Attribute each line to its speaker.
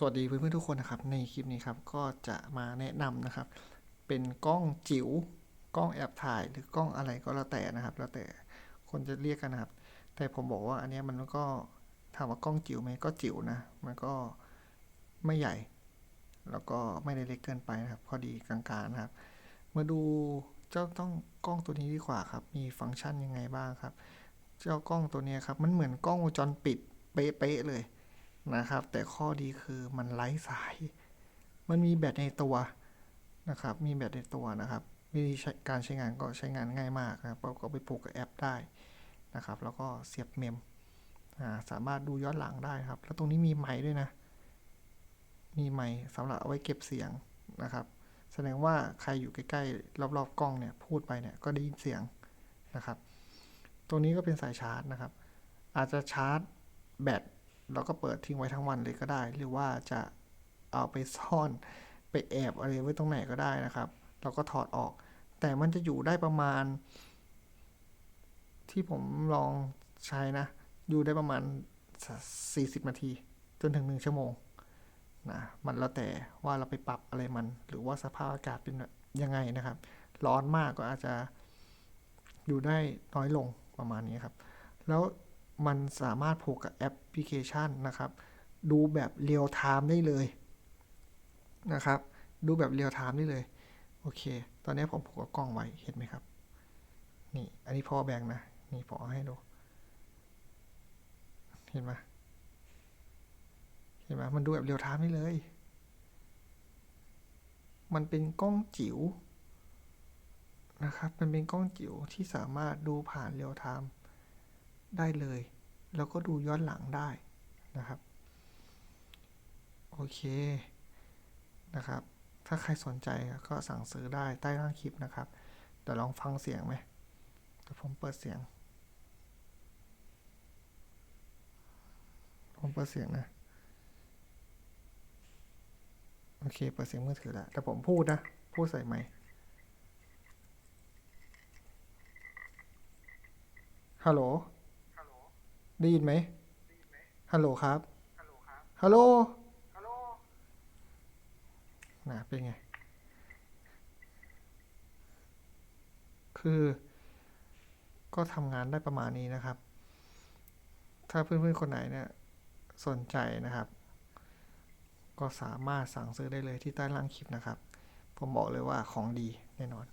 Speaker 1: สวัสดีเพื่อนๆทุกคนนะครับ ในคลิปนี้ครับก็จะมาแนะนำนะครับ เป็นกล้องจิ๋วกล้องแอบถ่ายหรือกล้องอะไรก็แล้วแต่นะครับ แล้วแต่คนจะเรียกกันนะครับ แต่ผมบอกว่าอันนี้มันก็ถามว่ากล้องจิ๋วไหมก็จิ๋วนะมันก็ไม่ใหญ่ แล้วก็ไม่ได้เล็กเกินไปนะครับ พอดีกลางๆนะครับ มาดูเจ้าต้องกล้องตัวนี้ดีกว่าครับ มีฟังก์ชันยังไงบ้างครับ เจ้ากล้องตัวนี้ครับมันเหมือนกล้องวงจรปิดเป๊ะๆเลย นะครับ แต่ข้อดีคือมันไร้สาย มันมีแบตในตัวนะครับ มีแบตในตัวนะครับ วิธีการใช้งานก็ใช้งานง่ายมากนะครับเราก็ไปผูกกับแอปได้นะครับ แล้วก็เสียบเมมสามารถดูย้อนหลังได้ครับ แล้วตรงนี้มีไมค์ด้วยนะ มีไมค์สำหรับเอาไว้เก็บเสียงนะครับ แสดงว่าใครอยู่ใกล้ๆ รอบๆกล้องเนี่ยพูดไปเนี่ยก็ได้ยินเสียงนะครับ ตรงนี้ก็เป็นสายชาร์จนะครับ อาจจะชาร์จแบต เราก็เปิดทิ้งไว้ทั้งวันเลยก็ได้ หรือว่าจะเอาไปซ่อนไปแอบอะไรไว้ตรงไหนก็ได้นะครับ เราก็ถอดออก แต่มันจะอยู่ได้ประมาณ ที่ผมลองใช้นะ อยู่ได้ประมาณ 40 นาที จนถึง 1 ชั่วโมงนะมันแล้วแต่ว่าเราไปปรับอะไรมัน หรือว่าสภาพอากาศเป็นยังไงนะครับ ร้อนมากก็อาจจะอยู่ได้น้อยลงประมาณนี้ครับ แล้ว มันสามารถผูกกับแอปพลิเคชันนะครับ ดูแบบเรียลไทม์ได้เลยนะครับ ดูแบบเรียลไทม์ได้เลย โอเค ตอนนี้ผมผูกกับกล้องไว้ เห็นไหมครับ นี่ อันนี้พ่อแบงนะ นี่พอให้ดู เห็นไหมเห็นไหมมันดูแบบเรียลไทม์ได้เลย มันเป็นกล้องจิ๋วนะครับ มันเป็นกล้องจิ๋วที่สามารถดูผ่านเรียลไทม์ ได้เลย แล้วก็ดูย้อนหลังได้นะครับ โอเคนะครับ ถ้าใครสนใจก็สั่งซื้อได้ใต้ล่างคลิปนะครับเดี๋ยวลองฟังเสียงไหมเดี๋ยวผมเปิดเสียง ผมเปิดเสียงนะ โอเค เปิดเสียงมือถือแล้วแต่ผมพูดนะ พูดใส่ไหมฮัลโหล ได้ยินไหม ฮัลโหลครับ ฮัลโหลนะเป็นไง คือ ก็ทำงานได้ประมาณนี้นะครับ ถ้าเพื่อนๆคนไหนเนี่ย สนใจนะครับ ก็สามารถสั่งซื้อได้เลยที่ใต้ล่างคลิปนะครับ ผมบอกเลยว่าของดีแน่นอน